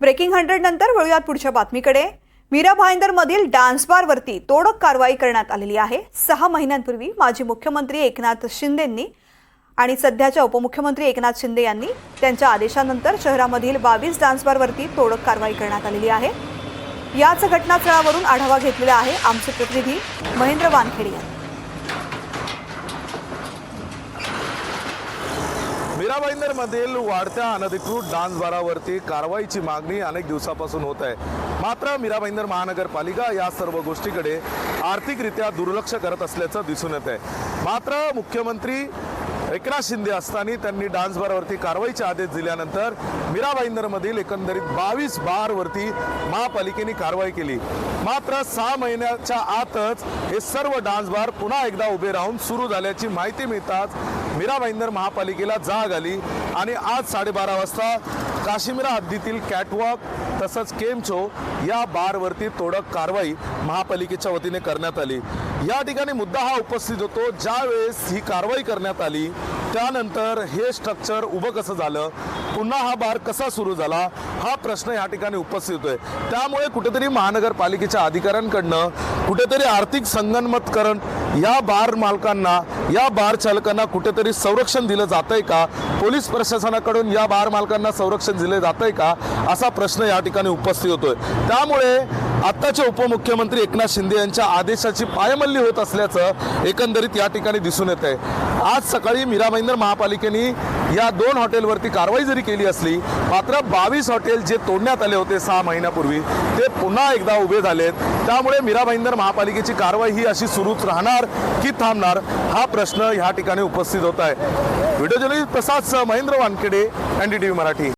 Breaking hundred नंतर वळूयात पुढच्या बातमीकडे. मीरा भाईंदरमधील डान्स बारवरती तोडक कारवाई करण्यात आलेली आहे. सहा महिन्यांपूर्वी माजी मुख्यमंत्री एकनाथ शिंदेंनी आणि सध्याच्या उपमुख्यमंत्री एकनाथ शिंदे यांनी त्यांच्या आदेशानंतर शहरामधील बावीस डान्स बारवरती तोडक कारवाई करण्यात आलेली आहे. याच घटनास्थळावरून आढावा घेतलेला आहे आमचे प्रतिनिधी महेंद्र वानखेडे यांनी. मीराबाईंदरमधील मधील वाढत्या अनधिकृत डान्स बारावरती कारवाईची मागणी अनेक दिवसापासून होत आहे. मात्र मीराबाईंदर महानगरपालिका या सर्व गोष्टीकडे आर्थिकरित्या दुर्लक्ष करत असल्याचं दिसून येत आहे. मात्र मुख्यमंत्री एकनाथ शिंदे असताना त्यांनी डान्स बारवरती कारवाईचे आदेश दिल्यानंतर मीरा भाईंदरमधील एकंदरीत बावीस बारवरती महापालिकेने कारवाई केली. मात्र सहा महिन्याच्या आतच हे सर्व डान्स बार पुन्हा एकदा उभे राहून सुरू झाल्याची माहिती मिळताच मीरा भाईंदर महापालिकेला जाग आली आणि आज साडेबारा वाजता काश्मीरा हद्दीतील कॅटवॉक तसंच केमचो या बारवरती तोडक कारवाई महापालिकेच्या वतीने करण्यात आली. या ठिकाणी मुद्दा हा उपस्थित होतो ज्यावेळेस ही कारवाई करण्यात आली त्यानंतर हे स्ट्रक्चर उभं कसं झालं पुन्हा हा बार कसा सुरू झाला हा प्रश्न या ठिकाणी उपस्थित होतोय. त्यामुळे कुठेतरी महानगरपालिकेच्या अधिकाऱ्यांकडनं कुठेतरी आर्थिक संगनमतकरण या बार मालकांना या बार चालकांना कुठेतरी संरक्षण दिलं जातंय का? पोलीस प्रशासनाकडून या बार मालकांना संरक्षण दिले आहे का? असा प्रश्न या ठिकाणी उपस्थित होतोय. त्यामुळे आत्ताचे उपमुख्यमंत्री एकनाथ शिंदे यांच्या आदेशाची पायमल्ली होत असल्याचं एकंदरीत या ठिकाणी दिसून येत आहे आज सकाळी मीरा महिंदर महापालिकेने या दोन हॉटेलवरती कारवाई जरी केली असली मात्र बावीस हॉटेल जे तोडण्यात आले होते सहा महिन्यापूर्वी ते पुन्हा एकदा उभे झालेत. त्यामुळे मीरा भाईंदर महापालिकेची कारवाई ही अशी सुरूच राहणार की थांबणार हा प्रश्न ह्या ठिकाणी उपस्थित होत आहे. व्हिडिओ जर्नलिस्ट प्रसाद सह Mahendra Wankhede N D T V Marathi.